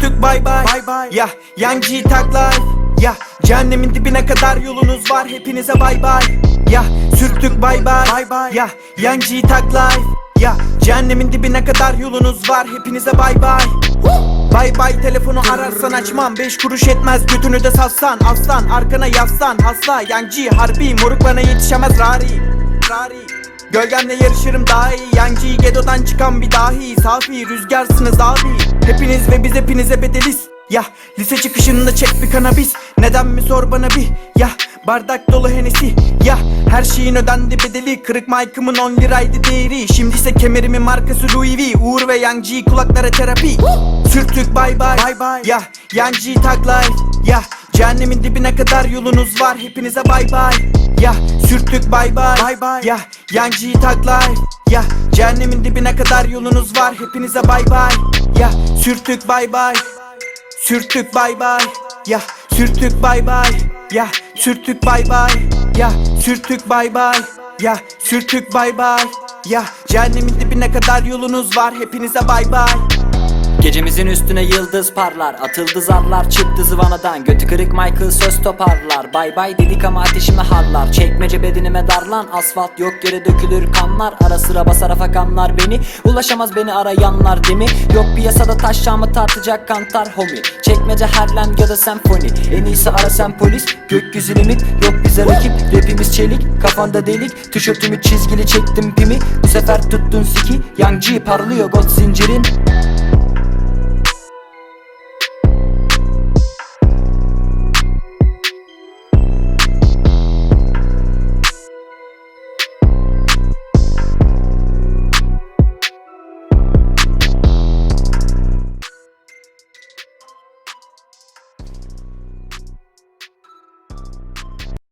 sürtük bay bay Ya G Tag Life. Ya cehennemin dibine kadar yolunuz var. Hepinize bay bay Ya sürtük bay bay Ya G Tag Life. Ya cehennemin dibine kadar yolunuz var. Hepinize bay bay Bay bay telefonu ararsan açmam. Beş kuruş etmez götünü de satsan. Aslan arkana yaslan hasta Yancı harbi. Moruk bana yetişemez rari. Rari Gölgemle yarışırım daha iyi Yancı gedodan çıkan bir dahi. Safi rüzgarsınız abi. Hepiniz ve biz hepinize bedeliz. Ya lise çıkışında çek bir kanabis. Neden mi sor bana bir? Ya bardak dolu henesi Ya her şeyin ödendi bedeli. Kırık mic'ımın 10 liraydı değeri. Şimdi ise kemerimin markası Louis V. Uğur ve Yancı kulaklara terapi. Sürtük bay bay. Bay bay Ya Yancı tag life Ya cehennemin dibine kadar yolunuz var Hepinize bay bay Ya sürtük bay bay bay bay Ya Yancı tag life Ya cehennemin dibine kadar yolunuz var Hepinize bay bay Ya sürtük bay bay Sürtük bay bay Ya sürtük bay bay Ya sürtük bay bay Ya sürtük bay bay Ya sürtük bay bay Ya cehennemin dibine kadar yolunuz var Hepinize bay bay Gecemizin üstüne yıldız parlar Atıldı zarlar çıktı zıvanadan. Götü kırık Michael söz toparlar. Bay bay dedik ama ateşime harlar. Çekmece bedenime darlan Asfalt yok yere dökülür kanlar. Ara sıra basar afakanlar beni Ulaşamaz beni arayanlar değil mi? Yok bir yasada taşacağımı tartacak kantar homi. Çekmece herlen ya da senfoni. En iyisi ara sen polis Gökyüzü limit yok bize rakip Rapimiz çelik kafanda delik. Tişörtümü çizgili çektim pimi. Bu sefer tuttun siki Young G parlıyor got zincirin